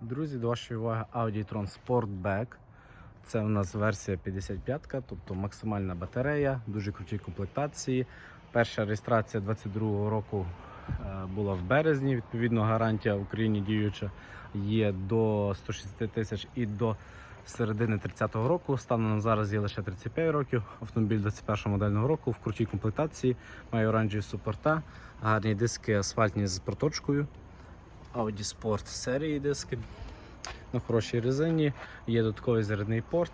Друзі, до вашої уваги Audi e-tron Sportback. Це у нас версія 55, тобто максимальна батарея, дуже круті комплектації. Перша реєстрація 22-го року е, була в березні. Відповідно, гарантія в Україні діюча є до 160 тисяч і до середини 30-го року. Станом на зараз є лише 35 років. Автомобіль 21-го модельного року в крутій комплектації. Має оранжеві супорта, гарні диски асфальтні з проточкою. Audi Sport серії диски на хорошій резині. Є додатковий зарядний порт,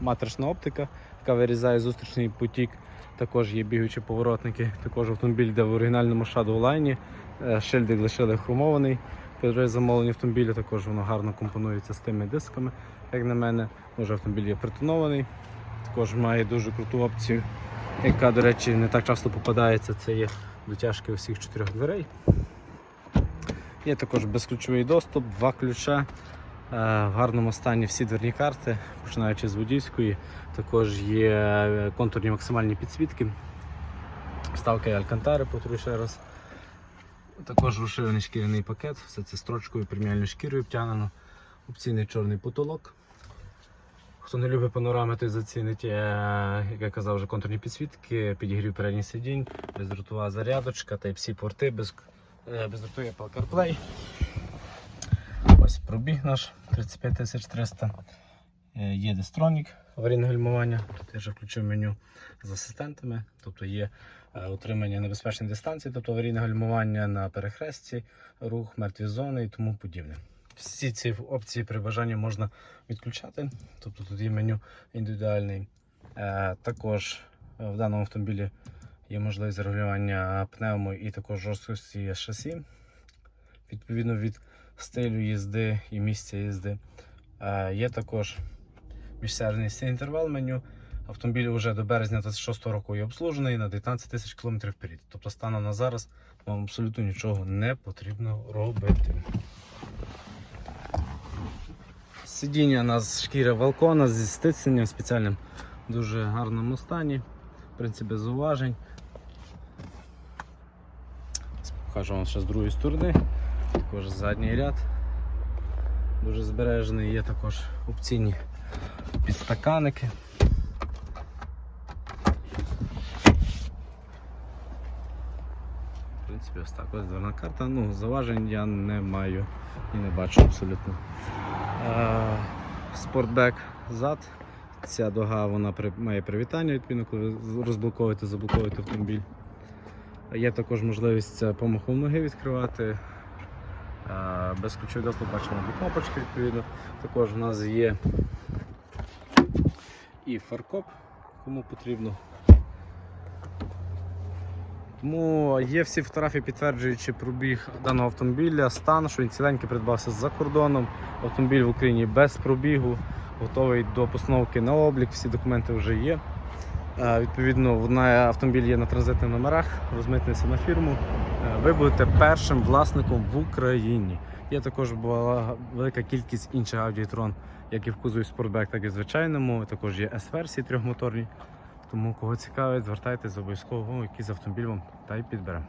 матрична оптика, яка вирізає зустрічний потік. Також є бігаючі поворотники. Також автомобіль йде в оригінальному Shadowline. Е, Шильдик лишили хромований. При замовленні автомобіля також воно гарно компонується з тими дисками. Як на мене, може автомобіль є притонований. Також має дуже круту опцію, яка, до речі, не так часто попадається. Це є дотяжки усіх чотирьох дверей. Є також безключовий доступ, два ключа. Е, В гарному стані всі дверні карти, починаючи з водійської. Також є е, контурні максимальні підсвітки. Вставка і алькантари, повторюю ще раз. Також розширений шкіряний пакет, все це строчкою, преміальною шкірою обтягнено. Опційний чорний потолок. Хто не любить панорами, той зацінить, е, як я казав, вже контурні підсвітки, підігрів передніх сидінь, бездротова зарядочка, Type-C порти, без, бездротовий Apple CarPlay. Ось пробіг наш 35 300. Е, Є Destronік, аварійне гальмування. Тут я вже включив меню з асистентами. Тобто є е, утримання небезпечної дистанції, тобто аварійне гальмування на перехресті, рух, мертві зони і тому подібне. Всі ці опції при бажанні можна відключати. Тобто тут є меню індивідуальний. Е, Також е, в даному автомобілі є можливість регулювання пневмо і також жорсткості шасі. Відповідно від стилю їзди і місця їзди. Е, Є також міжсервісний інтервал меню. Автомобіль вже до березня 26 року є обслужений на 19 тисяч км вперед. Тобто станом на зараз вам абсолютно нічого не потрібно робити. Сидіння у нас шкіра балкона зі стисненням спеціальним дуже гарному стані. В принципі, без Покажу вам ще з другої сторони. Також задній ряд. Дуже збережений, є також опційні підстаканики. В принципі, ось так ось дверна карта. Ну, заважень я не маю і не бачу абсолютно. Спортбек зад. Ця дога вона має привітання, відповідно, коли розблоковуєте, заблоковуєте автомобіль. Є також можливість е, помахом ноги відкривати. Е, Безключовий доступ бачимо дві кнопочки, відповідно. Також у нас є і фаркоп, кому потрібно. Тому є всі фотографії, підтверджуючи пробіг даного автомобіля, стан, що він ціленький придбався за кордоном. Автомобіль в Україні без пробігу, готовий до постановки на облік, всі документи вже є. Відповідно, на автомобіль є на транзитних номерах, розмитнився на фірму. Е, Ви будете першим власником в Україні. Є також була велика кількість інших Audi e-tron, як і в кузові Sportback, так і в звичайному. Також є S-версії трьохмоторні. Тому кого цікавить, звертайтеся обов'язково, якийсь автомобіль вам та й підберемо.